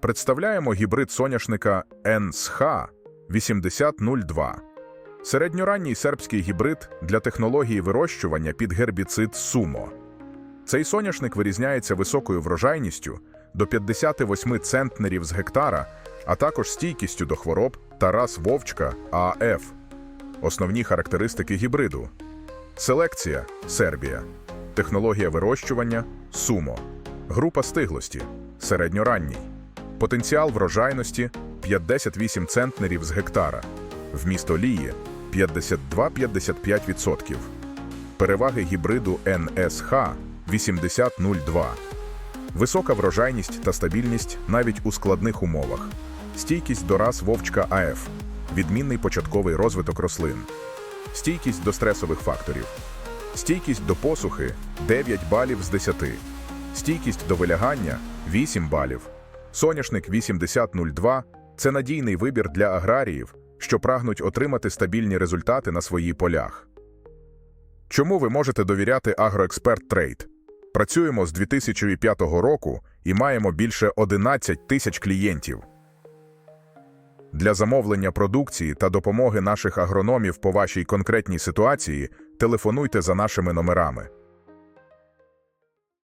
Представляємо гібрид соняшника NSH 8002. Середньоранній сербський гібрид для технології вирощування під гербіцид Сумо. Цей соняшник вирізняється високою врожайністю до 58 центнерів з гектара, а також стійкістю до хвороб Тарас Вовчка АФ. Основні характеристики гібриду. Селекція Сербія. Технологія вирощування Сумо. Група стиглості середньоранній. Потенціал врожайності 58 центнерів з гектара. Вміст олії 52-55%. Переваги гібриду NSH 8002. Висока врожайність та стабільність навіть у складних умовах. Стійкість до рас вовчка АФ. Відмінний початковий розвиток рослин. Стійкість до стресових факторів. Стійкість до посухи 9 балів з 10. Стійкість до вилягання 8 балів. Соняшник 8002 це надійний вибір для аграріїв, що прагнуть отримати стабільні результати на своїх полях. Чому ви можете довіряти Агроексперт Трейд? Працюємо з 2005 року і маємо більше 11 тисяч клієнтів. Для замовлення продукції та допомоги наших агрономів по вашій конкретній ситуації телефонуйте за нашими номерами